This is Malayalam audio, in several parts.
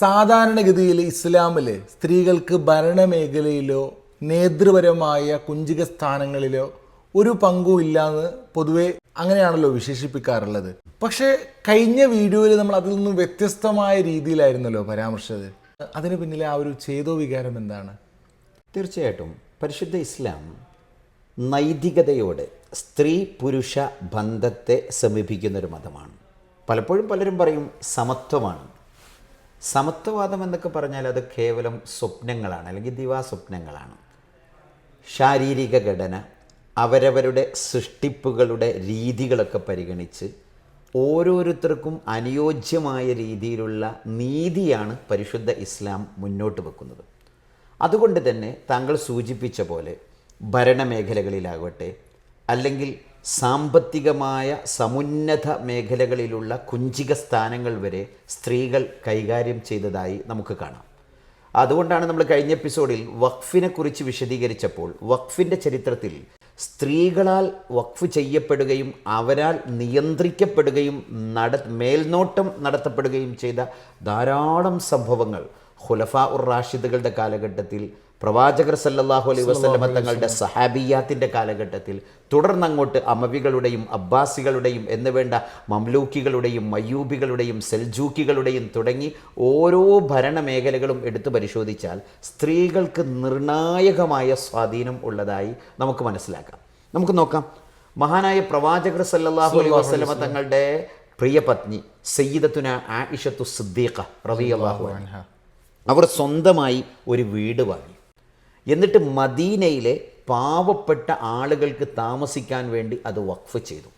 സാധാരണഗതിയിൽ ഇസ്ലാമിൽ സ്ത്രീകൾക്ക് ഭരണമേഖലയിലോ നേതൃപരമായ കുഞ്ചിക സ്ഥാനങ്ങളിലോ ഒരു പങ്കും ഇല്ലാന്ന് പൊതുവെ അങ്ങനെയാണല്ലോ വിശേഷിപ്പിക്കാറുള്ളത്. പക്ഷേ കഴിഞ്ഞ വീഡിയോയിൽ നമ്മൾ അതിൽ നിന്നും വ്യത്യസ്തമായ രീതിയിലായിരുന്നല്ലോ പരാമർശിച്ചത്. അതിന് പിന്നിലെ ആ ഒരു ചേതോ വികാരം എന്താണ്? തീർച്ചയായിട്ടും. പരിശുദ്ധ ഇസ്ലാം നൈതികതയോടെ സ്ത്രീ പുരുഷ ബന്ധത്തെ സമീപിക്കുന്ന ഒരു മതമാണ്. പലപ്പോഴും പലരും പറയും സമത്വമാണ്. സമത്വവാദം എന്നൊക്കെ പറഞ്ഞാൽ അത് കേവലം സ്വപ്നങ്ങളാണ് അല്ലെങ്കിൽ ദിവാസ്വപ്നങ്ങളാണ് ശാരീരിക ഘടന അവരവരുടെ സൃഷ്ടിപ്പുകളുടെ രീതികളൊക്കെ പരിഗണിച്ച് ഓരോരുത്തർക്കും അനുയോജ്യമായ രീതിയിലുള്ള നീതിയാണ് പരിശുദ്ധ ഇസ്ലാം മുന്നോട്ട് വെക്കുന്നത്. അതുകൊണ്ട് തന്നെ താങ്കൾ സൂചിപ്പിച്ച പോലെ ഭരണമേഖലകളിലാകട്ടെ അല്ലെങ്കിൽ സാമ്പത്തികമായ സമുന്നത മേഖലകളിലുള്ള കുഞ്ചിക സ്ഥാനങ്ങൾ വരെ സ്ത്രീകൾ കൈകാര്യം ചെയ്തതായി നമുക്ക് കാണാം. അതുകൊണ്ടാണ് നമ്മൾ കഴിഞ്ഞ എപ്പിസോഡിൽ വഖഫിനെ കുറിച്ച് വിശദീകരിച്ചപ്പോൾ വഖഫിന്റെ ചരിത്രത്തിൽ സ്ത്രീകളാൽ വഖഫ് ചെയ്യപ്പെടുകയും അവരാൽ നിയന്ത്രിക്കപ്പെടുകയും നട മേൽനോട്ടം നടത്തപ്പെടുകയും ചെയ്ത ധാരാളം സംഭവങ്ങൾ ഖുലഫ ഉർ റാഷിദുകളുടെ കാലഘട്ടത്തിൽ പ്രവാചകർ സല്ലാഹു അലൈ വസ്ലമ തങ്ങളുടെ സഹാബിയാത്തിന്റെ കാലഘട്ടത്തിൽ തുടർന്നങ്ങോട്ട് അമവികളുടെയും അബ്ബാസികളുടെയും എന്ന് വേണ്ട മംലൂക്കികളുടെയും മയ്യൂബികളുടെയും സെൽജൂക്കികളുടെയും തുടങ്ങി ഓരോ ഭരണമേഖലകളും എടുത്തു പരിശോധിച്ചാൽ സ്ത്രീകൾക്ക് നിർണായകമായ സ്വാധീനം ഉള്ളതായി നമുക്ക് മനസ്സിലാക്കാം. നമുക്ക് നോക്കാം. മഹാനായ പ്രവാചകർ സല്ലാഹു അലൈ വസ്ലമ തങ്ങളുടെ പ്രിയപത്നി സയ്യിദത്തുന ആയിഷത്തു സിദ്ദീഖ റബി അള്ളാഹു അവർ സ്വന്തമായി ഒരു വീട് വാങ്ങി. എന്നിട്ട് മദീനയിലെ പാവപ്പെട്ട ആളുകൾക്ക് താമസിക്കാൻ വേണ്ടി അത് വഖഫ് ചെയ്തു.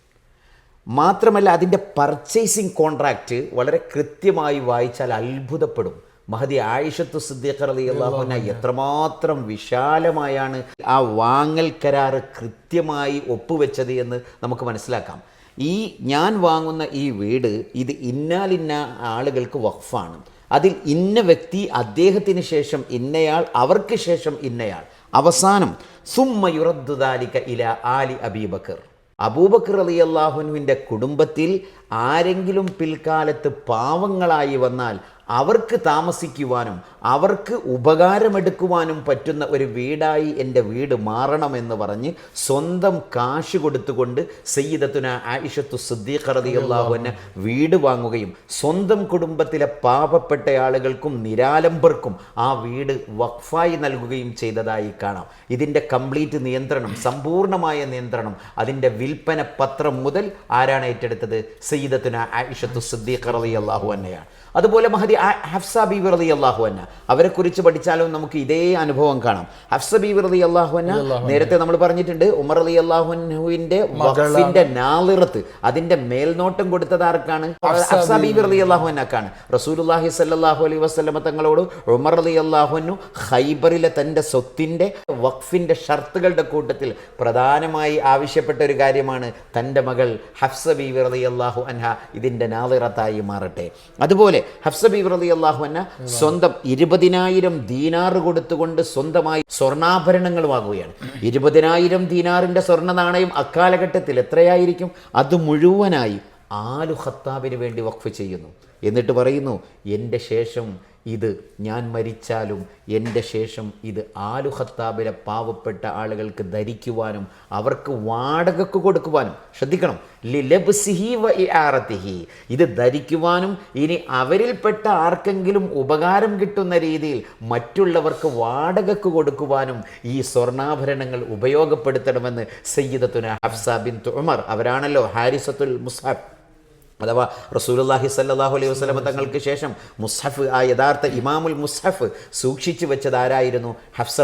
മാത്രമല്ല അതിന്റെ പർച്ചേസിങ് കോൺട്രാക്റ്റ് വളരെ കൃത്യമായി വായിച്ചാൽ അത്ഭുതപ്പെടും. മഹദി ആയിഷത്തു അലി അള്ളാഹുന എത്രമാത്രം വിശാലമായാണ് ആ വാങ്ങൽ കരാറ് കൃത്യമായി ഒപ്പുവെച്ചത് എന്ന് നമുക്ക് മനസ്സിലാക്കാം. ഈ ഞാൻ വാങ്ങുന്ന ഈ വീട് ഇത് ഇന്നാലിന്ന ആളുകൾക്ക് വഖഫാണ്. അതിൽ ഇന്ന വ്യക്തി അദ്ദേഹത്തിന് ശേഷം ഇന്നയാൾ അവർക്ക് ശേഷം ഇന്നയാൾ. അവസാനം സുമ്മ യുറദ്ദാലിക ഇല ആലി അബീബക്കർ. അബൂബക്കർ അലി അള്ളാഹുനുവിന്റെ കുടുംബത്തിൽ ആരെങ്കിലും പിൽക്കാലത്ത് പാവങ്ങളായി വന്നാൽ അവർക്ക് താമസിക്കുവാനും അവർക്ക് ഉപകാരമെടുക്കുവാനും പറ്റുന്ന ഒരു വീടായി എന്റെ വീട് മാറണമെന്ന് പറഞ്ഞ് സ്വന്തം കാശ് കൊടുത്തുകൊണ്ട് സയ്യിദത്തുന ആയിഷത്തു സിദ്ദീഖ് വീട് വാങ്ങുകയും സ്വന്തം കുടുംബത്തിലെ പാവപ്പെട്ട ആളുകൾക്കും നിരാലംബർക്കും ആ വീട് വഖഫായി നൽകുകയും ചെയ്തതായി കാണാം. ഇതിന്റെ കംപ്ലീറ്റ് നിയന്ത്രണം സമ്പൂർണമായ നിയന്ത്രണം അതിന്റെ വിൽപ്പന പത്രം മുതൽ ആരാണ് ഏറ്റെടുത്തത്? സയ്യിദത്തുന ആയിഷത്തു സിദ്ദീഖ് അന്നയാണ് അതുപോലെ മഹദി ഹഫ്സ ബീവി റളി അള്ളാഹു അന്ന അവരെ കുറിച്ച് പഠിച്ചാലും നമുക്ക് ഇതേ അനുഭവം കാണാം. ഹഫ്സ ബീവി റളി അള്ളാഹു അന്ന നേരത്തെ നമ്മൾ പറഞ്ഞിട്ടുണ്ട് ഉമർ അലി അള്ളാഹുവിന്റെ വഖഫിന്റെ നാളിറത്ത് അതിന്റെ മേൽനോട്ടം കൊടുത്തത് ആർക്കാണ്? ഹഫ്സ ബീവി റളി അള്ളാഹു അന്നക്കാണ് റസൂലുള്ളാഹി സല്ലാഹു അലൈഹി വസ്ലമ തങ്ങളോട് ഉമർ അലി അള്ളാഹുനു ഹൈബറിലെ തന്റെ സ്വത്തിന്റെ വഖഫിന്റെ ഷർത്തുകളുടെ കൂട്ടത്തിൽ പ്രധാനമായി ആവശ്യപ്പെട്ട ഒരു കാര്യമാണ് തന്റെ മകൾ ഹഫ്സ ബീവി റളി അള്ളാഹു അൻഹ ഇതിന്റെ നാളിറത്തായി മാറട്ടെ. അതുപോലെ ഹഫ്സ ബീവി റളി അള്ളാഹു അന്ന സ്വന്തം ഇരുപതിനായിരം ദീനാറ് കൊടുത്തുകൊണ്ട് സ്വന്തമായി സ്വർണാഭരണങ്ങൾ വാങ്ങുകയാണ് ഇരുപതിനായിരം ദീനാറിന്റെ സ്വർണ നാണയം അക്കാലഘട്ടത്തിൽ എത്രയായിരിക്കും? അത് മുഴുവനായി ആലു ഖത്താബിന് വേണ്ടി വഖഫ് ചെയ്യുന്നു. എന്നിട്ട് പറയുന്നു എന്റെ ശേഷം ഇത് ഞാൻ മരിച്ചാലും എന്റെ ശേഷം ഇത് ആലു ഖത്താബിലെ പാവപ്പെട്ട ആളുകൾക്ക് ധരിക്കുവാനും അവർക്ക് വാടകക്ക് കൊടുക്കുവാനും ശ്രദ്ധിക്കണം. ലിലബ്സിഹി വ ഇത് ധരിക്കുവാനും ഇനി അവരിൽപ്പെട്ട ആർക്കെങ്കിലും ഉപകാരം കിട്ടുന്ന രീതിയിൽ മറ്റുള്ളവർക്ക് വാടകക്ക് കൊടുക്കുവാനും ഈ സ്വർണാഭരണങ്ങൾ ഉപയോഗപ്പെടുത്തണമെന്ന് സയ്യിദത്തുന ഹഫ്സ ബിൻ ഉമർ അവരാണല്ലോ ഹാരിസത്തുൽ മുസാഫ് അഥവാ റസൂലുള്ളാഹി സല്ലാഹു അലൈഹി വസ്ലമ തങ്ങൾക്ക് ശേഷം മുസ്ഹഫ് ആ യഥാർത്ഥ ഇമാമുൽ മുസ്ഹഫ് സൂക്ഷിച്ചു വെച്ചത് ആരായിരുന്നു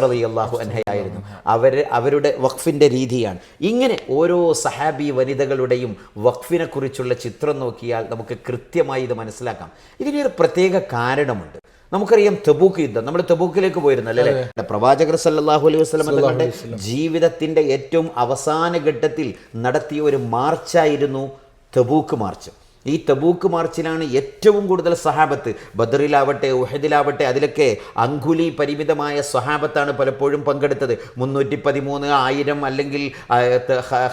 അലി അള്ളാഹു അൻഹയായിരുന്നു. അവർ അവരുടെ വഖഫിന്റെ രീതിയാണ്. ഇങ്ങനെ ഓരോ സഹാബി വനിതകളുടെയും വഖഫിനെ കുറിച്ചുള്ള ചിത്രം നോക്കിയാൽ നമുക്ക് കൃത്യമായി ഇത് മനസ്സിലാക്കാം. ഇതിനൊരു പ്രത്യേക കാരണമുണ്ട്. നമുക്കറിയാം തെബൂക്ക് യുദ്ധം. നമ്മൾ തെബൂക്കിലേക്ക് പോയിരുന്നല്ലേ അല്ലേ? പ്രവാചകർ സല്ലാഹു അലൈഹി വസല്ലമ തങ്ങളുടെ ജീവിതത്തിന്റെ ഏറ്റവും അവസാന ഘട്ടത്തിൽ നടത്തിയ ഒരു മാർച്ചായിരുന്നു തെബൂക്ക് മാർച്ച്. ഈ തബൂക്ക് മാർച്ചിലാണ് ഏറ്റവും കൂടുതൽ സഹാബത്ത്. ബദറിലാവട്ടെ ഉഹദിലാവട്ടെ അതിലൊക്കെ അങ്കുലി പരിമിതമായ സഹാബത്താണ് പലപ്പോഴും പങ്കെടുത്തത്. മുന്നൂറ്റി പതിമൂന്ന് ആയിരം അല്ലെങ്കിൽ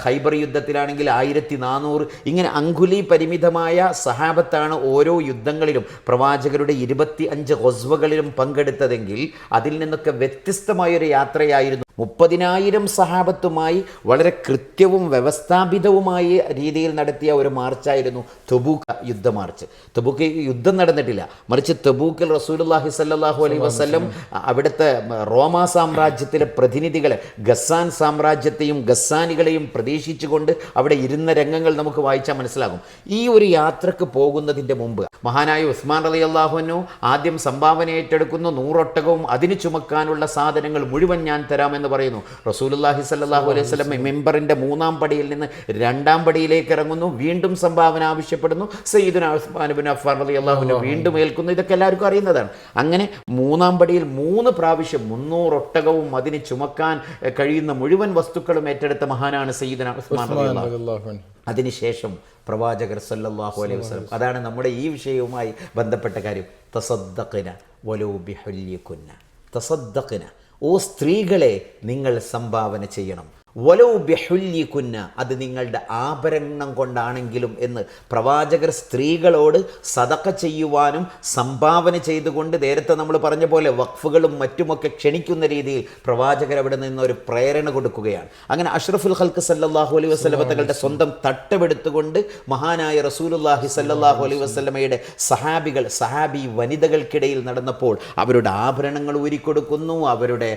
ഹൈബർ യുദ്ധത്തിലാണെങ്കിൽ ആയിരത്തി നാനൂറ് ഇങ്ങനെ അങ്കുലി പരിമിതമായ സഹാബത്താണ് ഓരോ യുദ്ധങ്ങളിലും പ്രവാചകരുടെ ഇരുപത്തി അഞ്ച് ഹൊസ്വകളിലും പങ്കെടുത്തതെങ്കിൽ അതിൽ നിന്നൊക്കെ വ്യത്യസ്തമായൊരു യാത്രയായിരുന്നു. മുപ്പതിനായിരം സഹാബത്തുമായി വളരെ കൃത്യവും വ്യവസ്ഥാപിതവുമായ രീതിയിൽ നടത്തിയ ഒരു മാർച്ചായിരുന്നു തെബൂക്ക് യുദ്ധ മാർച്ച് തെബൂക്ക് യുദ്ധം നടന്നിട്ടില്ല. മറിച്ച് തെബൂക്കിൽ റസൂലുള്ളാഹി സല്ലാഹു അലൈ വസ്ലം അവിടുത്തെ റോമ സാമ്രാജ്യത്തിലെ പ്രതിനിധികളെ ഗസാൻ സാമ്രാജ്യത്തെയും ഗസാനികളെയും പ്രതീക്ഷിച്ചുകൊണ്ട് അവിടെ ഇരുന്ന രംഗങ്ങൾ നമുക്ക് വായിച്ചാൽ മനസ്സിലാകും. ഈ ഒരു യാത്രയ്ക്ക് പോകുന്നതിന്റെ മുമ്പ് മഹാനായ ഉസ്മാൻ അലി അള്ളാഹുനു ആദ്യം സംഭാവന ഏറ്റെടുക്കുന്നു. നൂറൊട്ടകവും അതിന് ചുമക്കാനുള്ള സാധനങ്ങൾ മുഴുവൻ ഞാൻ തരാമെന്ന് പറയുന്നു. റസൂലുല്ലാഹി സല്ലാഹു അലൈഹി സ്വലം മെമ്പറിന്റെ മൂന്നാം പടിയിൽ നിന്ന് രണ്ടാം പടിയിലേക്ക് ഇറങ്ങുന്നു. വീണ്ടും സംഭാവന ആവശ്യപ്പെടുന്നു. സയ്യിദുന ഉസ്മാൻ ബിൻ അഫ്ഫാൻ അലി അള്ളാഹുവിനെ വീണ്ടും ഏൽക്കുന്നു. ഇതൊക്കെ എല്ലാവർക്കും അറിയുന്നതാണ്. അങ്ങനെ മൂന്നാം പടിയിൽ മൂന്ന് പ്രാവശ്യം മുന്നൂറ് ഒട്ടകവും അതിന് ചുമക്കാൻ കഴിയുന്ന മുഴുവൻ വസ്തുക്കളും ഏറ്റെടുത്ത മഹാനാണ് സയ്യിദുന ഉസ്മാൻ അലി അള്ളാഹു. അതിനുശേഷം പ്രവാചകർ സല്ലാഹു അലൈഹി വസ്ലം അതാണ് നമ്മുടെ ഈ വിഷയവുമായി ബന്ധപ്പെട്ട കാര്യം. തസദ്ദഖിന വലോ ബിഹുല്യകുന്ന തസദ്ദഖിന ഓ സ്ത്രീകളെ നിങ്ങൾ സംഭാവന ചെയ്യണം. വലോ ബിഹുല്യകുന്ന അത് നിങ്ങളുടെ ആഭരണം കൊണ്ടാണെങ്കിലും എന്ന് പ്രവാചകർ സ്ത്രീകളോട് സതക്ക ചെയ്യുവാനും സംഭാവന ചെയ്തുകൊണ്ട് നേരത്തെ നമ്മൾ പറഞ്ഞ പോലെ വഖഫുകളും മറ്റുമൊക്കെ ക്ഷണിക്കുന്ന രീതിയിൽ പ്രവാചകർ അവിടെ നിന്ന് ഒരു പ്രേരണ കൊടുക്കുകയാണ്. അങ്ങനെ അഷ്റഫുൽ ഹൽക്ക് സല്ലാഹു അലൈ വസ്ലമ തങ്ങളുടെ സ്വന്തം തട്ടമെടുത്തുകൊണ്ട് മഹാനായ റസൂലുല്ലാഹി സല്ലാഹു അലൈ വസ്ലമയുടെ സഹാബികൾ സഹാബി വനിതകൾക്കിടയിൽ നടന്നപ്പോൾ അവരുടെ ആഭരണങ്ങൾ ഊരിക്കൊടുക്കുന്നു അവരുടെ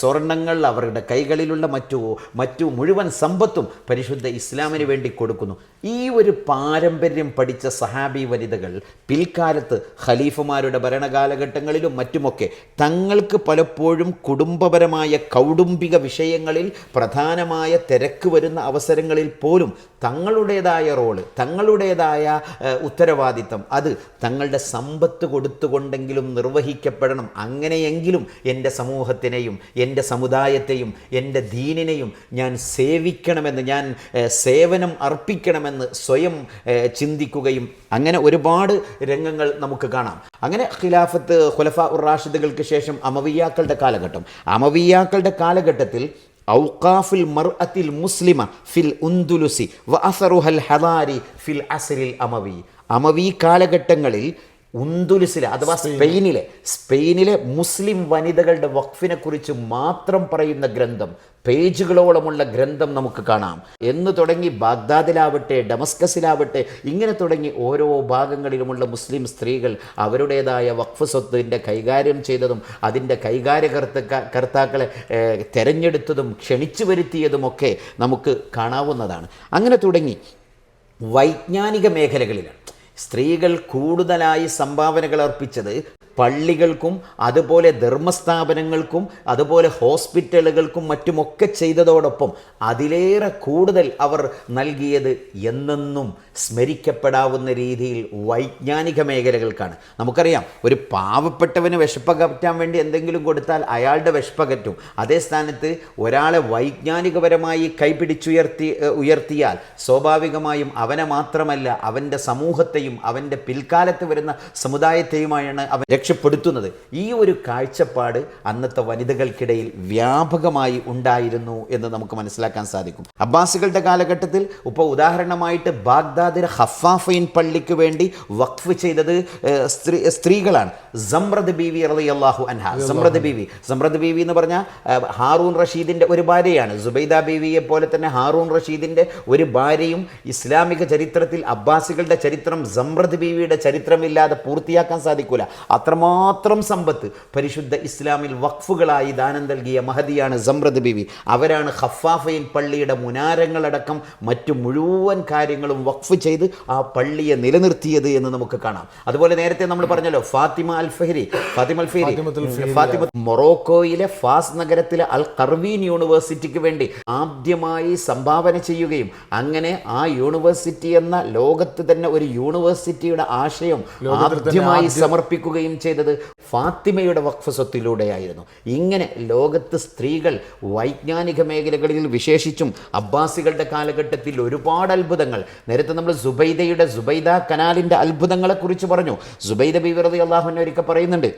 സ്വർണങ്ങൾ അവരുടെ കൈകളിലുള്ള മറ്റു മറ്റു മുഴുവൻ സമ്പത്തും പരിശുദ്ധ ഇസ്ലാമിന് വേണ്ടി കൊടുക്കുന്നു. ഈ ഒരു പാരമ്പര്യം പഠിച്ച സഹാബി വനിതകൾ പിൽക്കാലത്ത് ഖലീഫുമാരുടെ ഭരണകാലഘട്ടങ്ങളിലും മറ്റുമൊക്കെ തങ്ങൾക്ക് പലപ്പോഴും കുടുംബപരമായ കൗടുംബിക വിഷയങ്ങളിൽ പ്രധാനമായ തിരക്ക് വരുന്ന അവസരങ്ങളിൽ പോലും തങ്ങളുടേതായ റോൾ തങ്ങളുടേതായ ഉത്തരവാദിത്തം അത് തങ്ങളുടെ സമ്പത്ത് കൊടുത്തുകൊണ്ടെങ്കിലും നിർവഹിക്കപ്പെടണം. അങ്ങനെയെങ്കിലും എന്റെ സമൂഹത്തിനെയും എന്റെ സമുദായത്തെയും എന്റെ ദീനിനെയും ഞാൻ സേവിക്കണമെന്ന് ഞാൻ സേവനം അർപ്പിക്കണമെന്ന് സ്വയം ചിന്തിക്കുകയും അങ്ങനെ ഒരുപാട് രംഗങ്ങൾ നമുക്ക് കാണാം. അങ്ങനെ ഖിലാഫത്ത് ഖുലഫ ഉറാഷിദുകൾക്ക് റാഷിദുകൾക്ക് ശേഷം അമവിയാക്കളുടെ കാലഘട്ടം. അമവിയാക്കളുടെ കാലഘട്ടത്തിൽ ഔഖാഫുൽ മർഅത്തിൽ മുസ്ലിമ ഫിൽ ഉന്ദുലുസി വ അസറുഹൽ ഹദാരി ഫിൽ അസരിൽ അമവി. അമവി കാലഘട്ടങ്ങളിൽ ഉന്തുലുസിലെ അഥവാ സ്പെയിനിലെ. സ്പെയിനിലെ. മുസ്ലിം വനിതകളുടെ വഖഫിനെ കുറിച്ച് മാത്രം പറയുന്ന ഗ്രന്ഥം പേജുകളോളമുള്ള ഗ്രന്ഥം നമുക്ക് കാണാം. എന്ന് തുടങ്ങി ബാഗ്ദാദിലാവട്ടെ ഡമസ്കസിലാവട്ടെ ഇങ്ങനെ തുടങ്ങി ഓരോ ഭാഗങ്ങളിലുമുള്ള മുസ്ലിം സ്ത്രീകൾ അവരുടേതായ വഖഫ് സ്വത്തിന്റെ കൈകാര്യം ചെയ്തതും അതിന്റെ കൈകാര്യകർത്ത കർത്താക്കളെ തെരഞ്ഞെടുത്തതും ക്ഷണിച്ചു വരുത്തിയതുമൊക്കെ നമുക്ക് കാണാവുന്നതാണ്. അങ്ങനെ തുടങ്ങി വൈജ്ഞാനിക മേഖലകളിലാണ്. സ്ത്രീകൾ കൂടുതലായി സംഭാവനകൾ അർപ്പിച്ചത് പള്ളികൾക്കും അതുപോലെ ധർമ്മസ്ഥാപനങ്ങൾക്കും അതുപോലെ ഹോസ്പിറ്റലുകൾക്കും മറ്റുമൊക്കെ ചെയ്തതോടൊപ്പം അതിലേറെ കൂടുതൽ അവർ നൽകിയത് എന്നെന്നും സ്മരിക്കപ്പെടാവുന്ന രീതിയിൽ വൈജ്ഞാനിക മേഖലകൾക്കാണ്. നമുക്കറിയാം ഒരു പാവപ്പെട്ടവന് വിശപ്പകറ്റാൻ വേണ്ടി എന്തെങ്കിലും കൊടുത്താൽ അയാളുടെ വിശപ്പകറ്റും. അതേ സ്ഥാനത്ത് ഒരാളെ വൈജ്ഞാനികപരമായി കൈപിടിച്ചുയർത്തി ഉയർത്തിയാൽ സ്വാഭാവികമായും അവനെ മാത്രമല്ല അവന്റെ സമൂഹത്തെയും അവന്റെ പിൽക്കാലത്ത് വരുന്ന സമുദായത്തെയുമാണ് അവൻ രക്ഷപ്പെടുത്തുന്നത് ഈ ഒരു കാഴ്ചപ്പാട് അന്നത്തെ വനിതകൾക്കിടയിൽ വ്യാപകമായി ഉണ്ടായിരുന്നു എന്ന് നമുക്ക് മനസ്സിലാക്കാൻ സാധിക്കും. അബ്ബാസികളുടെ കാലഘട്ടത്തിൽ ഇപ്പോൾ ഉദാഹരണമായിട്ട് ബാഗ്ദാദിലെ ഹഫാഫൈൻ പള്ളിക്ക് വേണ്ടി വഖഫ് ചെയ്തത് സ്ത്രീ സ്ത്രീകളാണ്. സമ്രദ് ബീവി റളിയല്ലാഹു അൻഹ. സമ്രദ് ബീവി. സമ്രദ് ബീവി എന്ന് പറഞ്ഞാൽ ഹാറൂൺ റഷീദിന്റെ ഒരു ഭാര്യയാണ്. സുബൈദ ബീവിയെ പോലെ തന്നെ ഹാറൂൺ റഷീദിന്റെ ഒരു ഭാര്യയും ഇസ്ലാമിക ചരിത്രത്തിൽ അബ്ബാസികളുടെ ചരിത്രം സമ്രദ് ബീവിയുടെ ചരിത്രമില്ലാതെ പൂർത്തിയാക്കാൻ സാധിക്കൂല. അത്രമാത്രം സമ്പത്ത്. പരിശുദ്ധ ഇസ്ലാമിൽ വഖഫുകളായി ദാനം നൽകിയ മഹതിയാണ് സമ്രദ് ബിവി. അവരാണ് ഹഫാഫയിൻ പള്ളിയുടെ മുനാരങ്ങളടക്കം മറ്റു മുഴുവൻ കാര്യങ്ങളും വഖഫ് ചെയ്ത് ആ പള്ളിയെ നിലനിർത്തിയത് എന്ന് നമുക്ക് കാണാം. അതുപോലെ നേരത്തെ നമ്മൾ പറഞ്ഞല്ലോ ഫാത്തിമ അൽ ഫഹരി ഫാത്തിമ അൽ ഫഹരി ഫാത്തിമ മൊറോക്കോയിലെ ഫാസ് നഗരത്തിലെ അൽ കർവീൻ യൂണിവേഴ്സിറ്റിക്ക് വേണ്ടി ആദ്യമായി സംഭാവന ചെയ്യുകയും അങ്ങനെ ആ യൂണിവേഴ്സിറ്റി എന്ന ലോകത്ത് തന്നെ ഒരു യൂണിവേഴ്സിറ്റിയുടെ ആശയം ആദ്യമായി സമർപ്പിക്കുകയും ചെയ്ത ചെയ്തത് ഫാത്തിമയുടെ വഖഫ് സ്വത്തിലൂടെയായിരുന്നു ഇങ്ങനെ ലോകത്ത് സ്ത്രീകൾ വൈജ്ഞാനിക മേഖലകളിൽ വിശേഷിച്ചും അബ്ബാസികളുടെ കാലഘട്ടത്തിൽ ഒരുപാട് അത്ഭുതങ്ങൾ. നേരത്തെ നമ്മൾ സുബൈദയുടെ സുബൈദ കനാലിന്റെ അത്ഭുതങ്ങളെക്കുറിച്ച് പറഞ്ഞു. സുബൈദ ബീവറതി അള്ളാഹുവിനെ ഒരിക്കൽ പറയുന്നുണ്ട്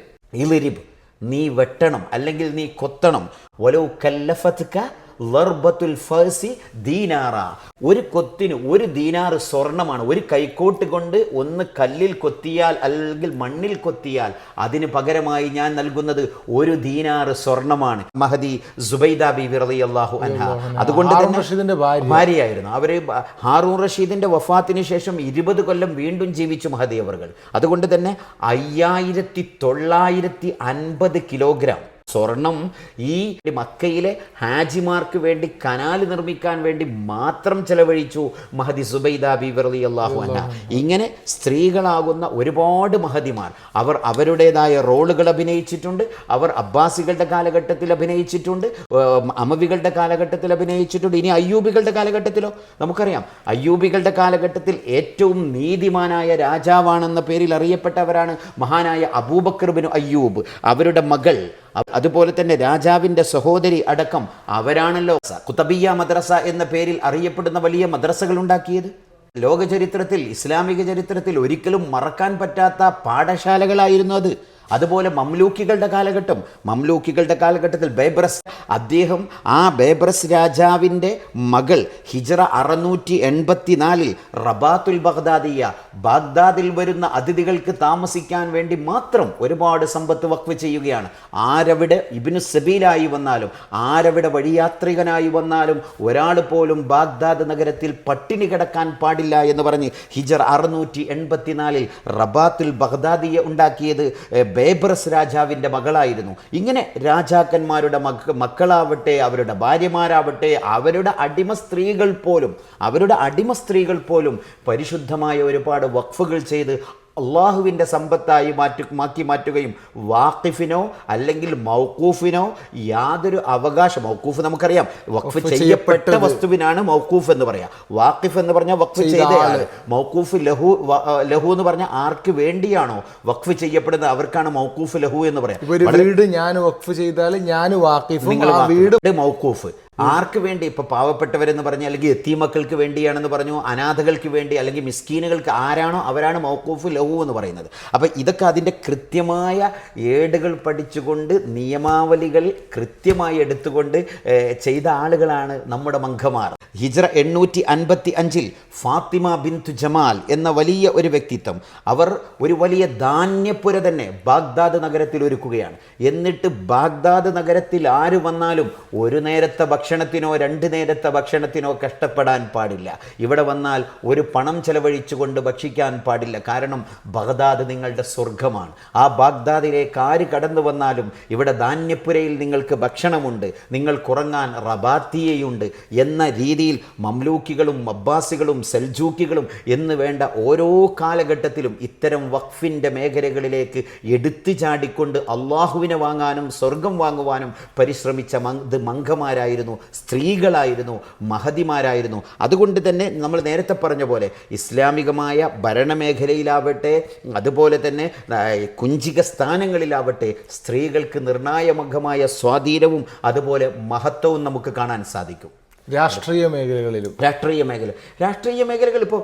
ഇലിരിബ് നീ വെട്ടണം അല്ലെങ്കിൽ നീ കൊത്തണം. ഒലോ കല്ലഫത്ക ലർബത്തുൽ ഫസി ദീനാറ. ഒരു കൊത്തിന് ഒരു ദീനാറ് സ്വർണമാണ്. ഒരു കൈക്കോട്ട് കൊണ്ട് ഒന്ന് കല്ലിൽ കൊത്തിയാൽ അല്ലെങ്കിൽ മണ്ണിൽ കൊത്തിയാൽ അതിന് പകരമായി ഞാൻ നൽകുന്നത് ഒരു ദീനാറ് സ്വർണമാണ്. മഹദി സുബൈദ ബി വിറതി അള്ളാഹു അൻഹ. അതുകൊണ്ട് തന്നെ ഭാര്യയായിരുന്നു. അവർ ബ- ഹാറൂൺ റഷീദിന്റെ വഫാത്തിന് ശേഷം ഇരുപത് കൊല്ലം വീണ്ടും ജീവിച്ചു മഹദി അവർ അതുകൊണ്ട് തന്നെ അയ്യായിരത്തി തൊള്ളായിരത്തി അൻപത് കിലോഗ്രാം സ്വർണം ഈ മക്കയിലെ ഹാജിമാർക്ക് വേണ്ടി കനാൽ നിർമ്മിക്കാൻ വേണ്ടി മാത്രം ചെലവഴിച്ചു മഹദി സുബൈദ ബിവർലി അള്ളാഹു. അന്ന ഇങ്ങനെ സ്ത്രീകളാകുന്ന ഒരുപാട് മഹദിമാർ. അവർ അവരുടേതായ റോളുകൾ അഭിനയിച്ചിട്ടുണ്ട്. അവർ അബ്ബാസികളുടെ കാലഘട്ടത്തിൽ അഭിനയിച്ചിട്ടുണ്ട്. അമവികളുടെ കാലഘട്ടത്തിൽ അഭിനയിച്ചിട്ടുണ്ട്. ഇനി അയ്യൂബികളുടെ കാലഘട്ടത്തിലോ? നമുക്കറിയാം. അയ്യൂബികളുടെ കാലഘട്ടത്തിൽ ഏറ്റവും നീതിമാനായ രാജാവാണെന്ന പേരിൽ അറിയപ്പെട്ടവരാണ് മഹാനായ അബൂബക്കർബിനു അയ്യൂബ്. അവരുടെ മകൾ അതുപോലെ തന്നെ രാജാവിന്റെ സഹോദരി അടക്കം അവരാണല്ലോ കുത്തബിയ മദ്രസ എന്ന പേരിൽ അറിയപ്പെടുന്ന വലിയ മദ്രസകൾ ഉണ്ടാക്കിയത്. ലോക ചരിത്രത്തിൽ ഇസ്ലാമിക ചരിത്രത്തിൽ ഒരിക്കലും മറക്കാൻ പറ്റാത്ത പാഠശാലകളായിരുന്നു അത്. അതുപോലെ മംലൂക്കികളുടെ കാലഘട്ടം. മംലൂക്കികളുടെ കാലഘട്ടത്തിൽ ബേബ്രസ് അദ്ദേഹം ആ ബേബ്രസ് രാജാവിന്റെ മകൾ ഹിജറ അറുന്നൂറ്റി എൺപത്തി നാലിൽ റബാത്തുൽ ബഗ്ദാദിയ ബാഗ്ദാദിൽ വരുന്ന അതിഥികൾക്ക് താമസിക്കാൻ വേണ്ടി മാത്രം ഒരുപാട് സമ്പത്ത് വക്ഫ് ചെയ്യുകയാണ്. ആരവിടെ ഇബിനു സബീലായി വന്നാലും ആരവിടെ വഴിയാത്രികനായി വന്നാലും ഒരാൾ പോലും ബാഗ്ദാദ് നഗരത്തിൽ പട്ടിണി കിടക്കാൻ പാടില്ല എന്ന് പറഞ്ഞ് ഹിജർ അറുന്നൂറ്റി എൺപത്തിനാലിൽ റബാത്തുൽ ബഗ്ദാദിയ ഉണ്ടാക്കിയത് ബേബ്രസ് രാജാവിന്റെ മകളായിരുന്നു. ഇങ്ങനെ രാജാക്കന്മാരുടെ മക്ക മക്കളാവട്ടെ അവരുടെ ഭാര്യമാരാവട്ടെ അവരുടെ അടിമ സ്ത്രീകൾ പോലും അവരുടെ അടിമ സ്ത്രീകൾ പോലും പരിശുദ്ധമായ ഒരുപാട് വഖഫുകൾ ചെയ്ത് അള്ളാഹുവിന്റെ സമ്പത്തായി മാറ്റി മാറ്റി മാറ്റുകയും വാക്കിഫിനോ അല്ലെങ്കിൽ മൗക്കൂഫിനോ യാതൊരു അവകാശം മൗക്കൂഫ് നമുക്കറിയാം. വഖഫ് ചെയ്യപ്പെട്ട വസ്തുവിനാണ് മൗക്കൂഫ് എന്ന് പറയാം. വാക്കിഫ് എന്ന് പറഞ്ഞാൽ വഖഫ് ചെയ്തയാൾ. മൗക്കൂഫ് ലഹു ലഹു എന്ന് പറഞ്ഞാൽ ആർക്ക് വേണ്ടിയാണോ വഖഫ് ചെയ്യപ്പെടുന്നത്? അവർക്കാണ് മൗക്കൂഫ് ലഹു എന്ന് പറയാം. വീട് ഞാൻ വഖഫ് ചെയ്താൽ ഞാൻ വാക്കിഫ് വീട് മൗക്കൂഫ് ആർക്ക് വേണ്ടി? ഇപ്പൊ പാവപ്പെട്ടവരെന്ന് പറഞ്ഞു അല്ലെങ്കിൽ എത്തീമക്കൾക്ക് വേണ്ടിയാണെന്ന് പറഞ്ഞു അനാഥകൾക്ക് വേണ്ടി അല്ലെങ്കിൽ മിസ്കീനുകൾക്ക് ആരാണോ അവരാണ് മൗക്കൂഫ് ലഹു എന്ന് പറയുന്നത്. അപ്പോൾ ഇതൊക്കെ അതിന്റെ കൃത്യമായ ഏടുകൾ പഠിച്ചുകൊണ്ട് നിയമാവലികൾ കൃത്യമായി എടുത്തുകൊണ്ട് ചെയ്ത ആളുകളാണ് നമ്മുടെ മംഘമാർ ഹിജ്ര എണ്ണൂറ്റി അൻപത്തി അഞ്ചിൽ ഫാത്തിമ ബിന്തു ജമാൽ എന്ന വലിയ ഒരു വ്യക്തിത്വം. അവർ ഒരു വലിയ ധാന്യപ്പുര തന്നെ ബാഗ്ദാദ് നഗരത്തിൽ ഒരുക്കുകയാണ്. എന്നിട്ട് ബാഗ്ദാദ് നഗരത്തിൽ ആര് വന്നാലും ഒരു നേരത്തെ ഭക്ഷണത്തിനോ രണ്ട് നേരത്തെ ഭക്ഷണത്തിനോ കഷ്ടപ്പെടാൻ പാടില്ല. ഇവിടെ വന്നാൽ ഒരു പണം ചെലവഴിച്ചുകൊണ്ട് ഭക്ഷിക്കാൻ പാടില്ല. കാരണം ബഗ്ദാദ് നിങ്ങളുടെ സ്വർഗമാണ് ആ ബാഗ്ദാദിലേക്ക് ആര് കടന്നു വന്നാലും ഇവിടെ ധാന്യപ്പുരയിൽ നിങ്ങൾക്ക് ഭക്ഷണമുണ്ട്. നിങ്ങൾ കുറങ്ങാൻ റബാത്തിയയുണ്ട് എന്ന രീതിയിൽ മംലൂക്കികളും അബ്ബാസികളും സെൽജൂക്കികളും എന്ന് വേണ്ട ഓരോ കാലഘട്ടത്തിലും ഇത്തരം വഖഫിന്റെ മേഖലകളിലേക്ക് എടുത്തു ചാടിക്കൊണ്ട് അള്ളാഹുവിനെ വാങ്ങാനും സ്വർഗം വാങ്ങുവാനും പരിശ്രമിച്ച മങ് ഇത് മംഘമാരായിരുന്നു സ്ത്രീകളായിരുന്നു മഹതിമാരായിരുന്നു. അതുകൊണ്ട് തന്നെ നമ്മൾ നേരത്തെ പറഞ്ഞ പോലെ ഇസ്ലാമികമായ ഭരണമേഖലയിലാവട്ടെ അതുപോലെ തന്നെ കുഞ്ചിക സ്ഥാനങ്ങളിലാവട്ടെ സ്ത്രീകൾക്ക് നിർണായകമായ സ്വാധീനവും അതുപോലെ മഹത്വവും നമുക്ക് കാണാൻ സാധിക്കും. രാഷ്ട്രീയ മേഖലകളിലും. രാഷ്ട്രീയ മേഖല രാഷ്ട്രീയ മേഖലകൾ ഇപ്പോൾ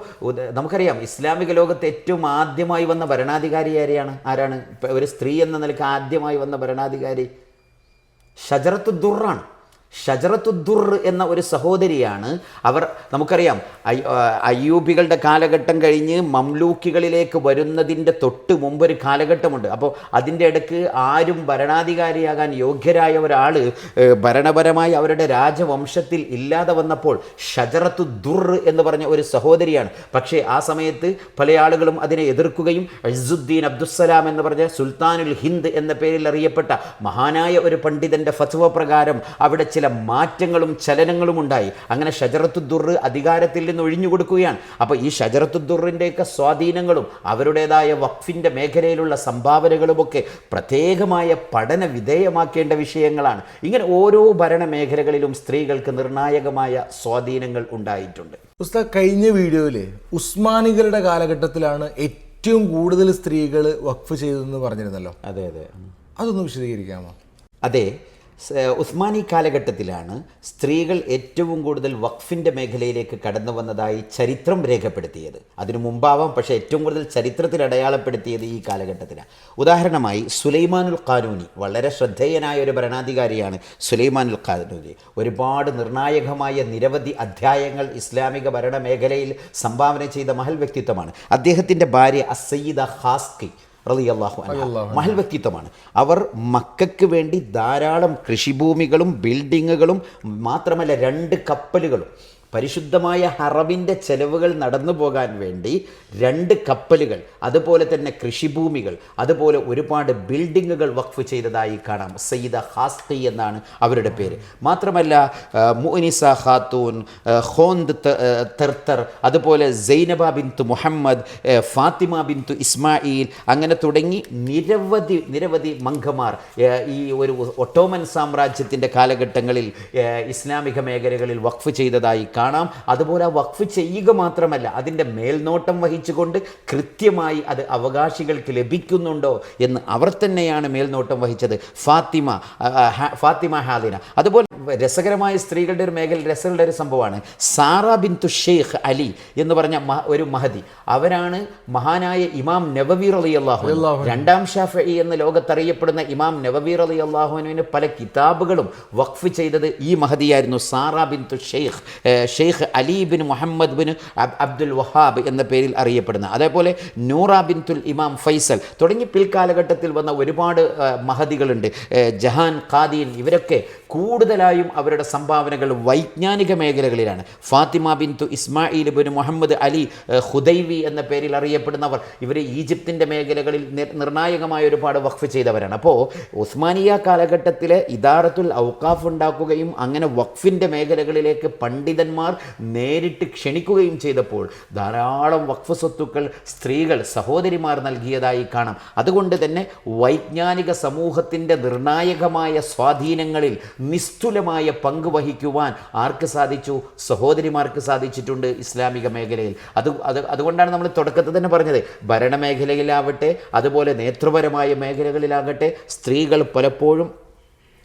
നമുക്കറിയാം ഇസ്ലാമിക ലോകത്ത് ഏറ്റവും ആദ്യമായി വന്ന ഭരണാധികാരി ആരെയാണ്? ആരാണ്? ഒരു സ്ത്രീ എന്ന നിലയ്ക്ക് ആദ്യമായി വന്ന ഭരണാധികാരി ഷജറത്ത് ദുറാണ് ഷജറത്തു ദുർ എന്ന ഒരു സഹോദരിയാണ്. അവർ നമുക്കറിയാം അയ്യൂബികളുടെ കാലഘട്ടം കഴിഞ്ഞ് മംലൂക്കികളിലേക്ക് വരുന്നതിന്റെ തൊട്ട് മുമ്പ് ഒരു കാലഘട്ടമുണ്ട്. അപ്പോൾ അതിന്റെ ഇടയ്ക്ക് ആരും ഭരണാധികാരിയാകാൻ യോഗ്യരായ ഒരാൾ ഭരണപരമായി അവരുടെ രാജവംശത്തിൽ ഇല്ലാതെ വന്നപ്പോൾ ഷജറത്തുദ്ദുർ എന്ന് പറഞ്ഞ ഒരു സഹോദരിയാണ്. പക്ഷേ ആ സമയത്ത് പല ആളുകളും അതിനെ എതിർക്കുകയും അസുദ്ദീൻ അബ്ദുസ്സലാം എന്ന് പറഞ്ഞ സുൽത്താനുൽ ഹിന്ദ് എന്ന പേരിൽ അറിയപ്പെട്ട മഹാനായ ഒരു പണ്ഡിതന്റെ ഫത്വ പ്രകാരം അവിടെ ചില മാറ്റങ്ങളും ചലനങ്ങളും ഉണ്ടായി. അങ്ങനെ ഷജറത്തുദ്ദുർ അധികാരത്തിൽ നിന്ന് ഒഴിഞ്ഞു കൊടുക്കുകയാണ്. അപ്പോൾ ഈ ഷജറത്തുദ്ദുറിന്റെയൊക്കെ സ്വാധീനങ്ങളും അവരുടേതായ വഖഫിന്റെ മേഖലയിലുള്ള സംഭാവനകളുമൊക്കെ പ്രത്യേകമായ പഠന വിധേയമാക്കേണ്ട വിഷയങ്ങളാണ്. ഇങ്ങനെ ഓരോ ഭരണ മേഖലകളിലും സ്ത്രീകൾക്ക് നിർണായകമായ സ്വാധീനങ്ങൾ ഉണ്ടായിട്ടുണ്ട്. ഉസ്താദ് കഴിഞ്ഞ വീഡിയോയിൽ ഉസ്മാനികളുടെ കാലഘട്ടത്തിലാണ് ഏറ്റവും കൂടുതൽ സ്ത്രീകൾ വഖഫ് ചെയ്തതെന്ന് പറഞ്ഞിരുന്നല്ലോ. അതെ അതെ. അതൊന്ന് വിശദീകരിക്കാമോ? അതെ ഉസ്മാനി കാലഘട്ടത്തിലാണ് സ്ത്രീകൾ ഏറ്റവും കൂടുതൽ വഖഫിന്റെ മേഖലയിലേക്ക് കടന്നു വന്നതായി ചരിത്രം രേഖപ്പെടുത്തിയത്. അതിനു മുമ്പാവാം പക്ഷേ ഏറ്റവും കൂടുതൽ ചരിത്രത്തിൽ അടയാളപ്പെടുത്തിയത് ഈ കാലഘട്ടത്തിലാണ്. ഉദാഹരണമായി സുലൈമാനുൽ ഖാനൂനി വളരെ ശ്രദ്ധേയനായ ഒരു ഭരണാധികാരിയാണ് സുലൈമാനുൽ ഖാനൂനി. ഒരുപാട് നിർണായകമായ നിരവധി അധ്യായങ്ങൾ ഇസ്ലാമിക ഭരണമേഖലയിൽ സംഭാവന ചെയ്ത മഹൽ വ്യക്തിത്വമാണ്. അദ്ദേഹത്തിന്റെ ഭാര്യ അസയ്യിദ ഹാസ്കി റളിയല്ലാഹു മഹൽ വ്യക്തിത്വമാണ് അവർ മക്കൾക്ക് വേണ്ടി ധാരാളം കൃഷിഭൂമികളും ബിൽഡിങ്ങുകളും മാത്രമല്ല രണ്ട് കപ്പലുകളും. പരിശുദ്ധമായ ഹറബിന്റെ ചെലവുകൾ നടന്നു പോകാൻ വേണ്ടി രണ്ട് കപ്പലുകൾ അതുപോലെ തന്നെ കൃഷിഭൂമികൾ അതുപോലെ ഒരുപാട് ബിൽഡിങ്ങുകൾ വഖഫ് ചെയ്തതായി കാണാം. സയ്യിദ ഹാസ്തി എന്നാണ് അവരുടെ പേര്. മാത്രമല്ല മുനിസ ഖാത്തൂൻ ഹോന്ദ് തെർത്തർ അതുപോലെ സൈനബ ബിന്തു മുഹമ്മദ് ഫാത്തിമ ബിന്തു ഇസ്മായിൽ അങ്ങനെ തുടങ്ങി നിരവധി നിരവധി മംഗമാർ ഈ ഒരു ഒട്ടോമൻ സാമ്രാജ്യത്തിന്റെ കാലഘട്ടങ്ങളിൽ ഇസ്ലാമിക മേഖലകളിൽ വഖഫ് ചെയ്തതായി കാണാം. അതുപോലെ ആ വഖഫ് ചെയ്യുക മാത്രമല്ല അതിന്റെ മേൽനോട്ടം വഹിച്ചുകൊണ്ട് കൃത്യമായി അത് അവകാശികൾക്ക് ലഭിക്കുന്നുണ്ടോ എന്ന് അവർ തന്നെയാണ് മേൽനോട്ടം വഹിച്ചത്. ഫാത്തിമ ഫാത്തിമ ഹാദിന. അതുപോലെ രസകരമായ സ്ത്രീകളുടെ ഒരു മേഖല രസകളുടെ ഒരു സംഭവമാണ്. സാറ ബിൻ തുഷേഖ് അലി എന്ന് പറഞ്ഞ ഒരു മഹദി അവരാണ് മഹാനായ ഇമാം നവവീർ അലി അള്ളാഹു രണ്ടാം ഷാഫി എന്ന് ലോകത്തറിയപ്പെടുന്ന ഇമാം നവവീർ അലി അള്ളാഹുവിന് പല കിതാബുകളും വഖഫ് ചെയ്തത് ഈ മഹതിയായിരുന്നു സാറ ബിൻ ഏഹ് Sheikh Ali bin Muhammad bin Abdul Wahhab എന്ന പേരിൽ അറിയപ്പെടുന്ന അതേപോലെ നൂറ ബിൻതുൽ ഇമാം ഫൈസൽ തുടങ്ങി പിൽക്കാലഘട്ടത്തിൽ വന്ന ഒരുപാട് മഹതികളുണ്ട്. ജഹാൻ ഖാദീൻ ഇവരൊക്കെ കൂടുതലായും അവരുടെ സംഭാവനകൾ വൈജ്ഞാനിക മേഖലകളിലാണ്. Fatima bint Ismail bin Muhammad Ali Hudaivi എന്ന പേരിൽ അറിയപ്പെടുന്നവർ ഇവർ ഈജിപ്തിന്റെ മേഖലകളിൽ നിർ- നിർണായകമായ ഒരുപാട് വഖഫ് ചെയ്തവരാണ്. അപ്പോൾ ഉസ്മാനിയ കാലഘട്ടത്തിലെ ഇദാറത്തുൽ ഔക്കാഫ് ഉണ്ടാക്കുകയും അങ്ങനെ വഖഫിന്റെ മേഖലകളിലേക്ക് പണ്ഡിതന്മാർ നേരിട്ട് ക്ഷണിക്കുകയും ചെയ്തപ്പോൾ ധാരാളം വഖഫ് സ്വത്തുക്കൾ സ്ത്രീകൾ സഹോദരിമാർ നൽകിയതായി കാണാം. അതുകൊണ്ട് തന്നെ വൈജ്ഞാനിക സമൂഹത്തിന്റെ നിർണായകമായ സ്വാധീനങ്ങളിൽ നിസ്തുലമായ പങ്ക് വഹിക്കുവാൻ ആർക്ക് സാധിച്ചു? സഹോദരിമാർക്ക് സാധിച്ചിട്ടുണ്ട് ഇസ്ലാമിക മേഖലയിൽ. അത് അത് അതുകൊണ്ടാണ് നമ്മൾ തുടക്കത്തിൽ തന്നെ പറഞ്ഞത്. ഭരണമേഖലയിലാവട്ടെ അതുപോലെ നേതൃപരമായ മേഖലകളിലാകട്ടെ സ്ത്രീകൾ പലപ്പോഴും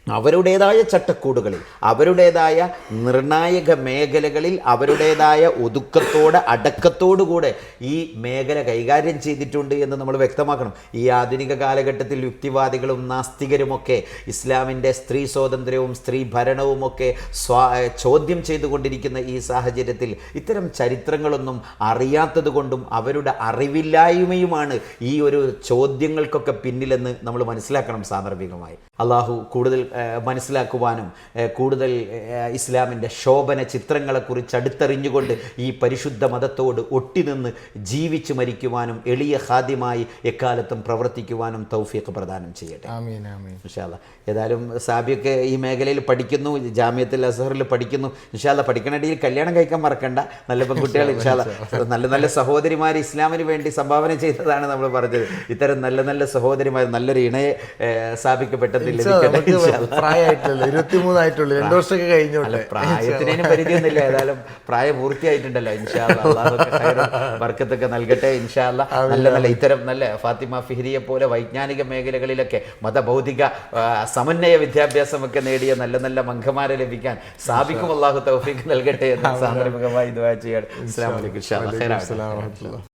അവരുടേതായ ചട്ടക്കൂടുകളിൽ അവരുടേതായ നിർണായക മേഖലകളിൽ അവരുടേതായ ഒതുക്കത്തോടെ അടക്കത്തോടുകൂടെ ഈ മേഖല കൈകാര്യം ചെയ്തിട്ടുണ്ട് എന്ന് നമ്മൾ വ്യക്തമാക്കണം. ഈ ആധുനിക കാലഘട്ടത്തിൽ യുക്തിവാദികളും നാസ്തികരുമൊക്കെ ഇസ്ലാമിന്റെ സ്ത്രീ സ്വാതന്ത്ര്യവും സ്ത്രീ ഭരണവുമൊക്കെ സ്വാ ചോദ്യം ചെയ്തുകൊണ്ടിരിക്കുന്ന ഈ സാഹചര്യത്തിൽ ഇത്തരം ചരിത്രങ്ങളൊന്നും അറിയാത്തത് കൊണ്ടും അവരുടെ അറിവില്ലായ്മയുമാണ് ഈ ഒരു ചോദ്യങ്ങൾക്കൊക്കെ പിന്നിലെന്ന് നമ്മൾ മനസ്സിലാക്കണം സാന്ദർഭികമായി. അള്ളാഹു കൂടുതൽ മനസ്സിലാക്കുവാനും കൂടുതൽ ഇസ്ലാമിന്റെ ശോഭന ചിത്രങ്ങളെക്കുറിച്ച് അടുത്തറിഞ്ഞുകൊണ്ട് ഈ പരിശുദ്ധ മതത്തോട് ഒട്ടിനിന്ന് ജീവിച്ച് മരിക്കുവാനും എളിയ ഹാദ്യമായി എക്കാലത്തും പ്രവർത്തിക്കുവാനും തൗഫീഖ് പ്രദാനം ചെയ്യട്ടെ. ഇൻഷാല്ല ഏതായാലും സാബിയൊക്കെ ഈ മേഖലയിൽ പഠിക്കുന്നു ജാമ്യത്തിൽ അസഹറിൽ പഠിക്കുന്നു. ഇൻഷാല്ല പഠിക്കണടിയിൽ കല്യാണം കഴിക്കാൻ മറക്കണ്ട. നല്ല പെൺകുട്ടികൾ ഇൻഷാല്ല നല്ല നല്ല സഹോദരിമാർ ഇസ്ലാമിന് വേണ്ടി സംഭാവന ചെയ്തതാണ് നമ്മൾ പറഞ്ഞത്. ഇത്തരം നല്ല നല്ല സഹോദരിമാർ നല്ലൊരു ഇണയെ ഏഹ്, പ്രായമായിട്ടില്ലല്ലോ ഇരുപത്തിമൂന്നായിട്ടുള്ളൂ രണ്ടു വർഷമൊക്കെ കഴിഞ്ഞോട്ടെ. പ്രായത്തിനേനും പരിധിയൊന്നുമില്ല ഏതായാലും പ്രായം പൂർത്തിയായിട്ടുണ്ടല്ലോ ഇൻഷാല്ല വർക്കത്തൊക്കെ നൽകട്ടെ ഇൻഷാല്ല നല്ല നല്ല ഇത്തരം നല്ല ഫാത്തിമ ഫിഹിരിയെ പോലെ വൈജ്ഞാനിക മേഖലകളിലൊക്കെ മതഭൗതിക സമന്വയ വിദ്യാഭ്യാസമൊക്കെ നേടിയ നല്ല നല്ല മംഗമാരെ ലഭിക്കാൻ സാബിക്കും അള്ളാഹു തൗഫീഖ് നൽകട്ടെ എന്ന് സാന്ദർഭികമായി ദുആ ചെയ്യാണ്. അസ്സലാമു അലൈക്കും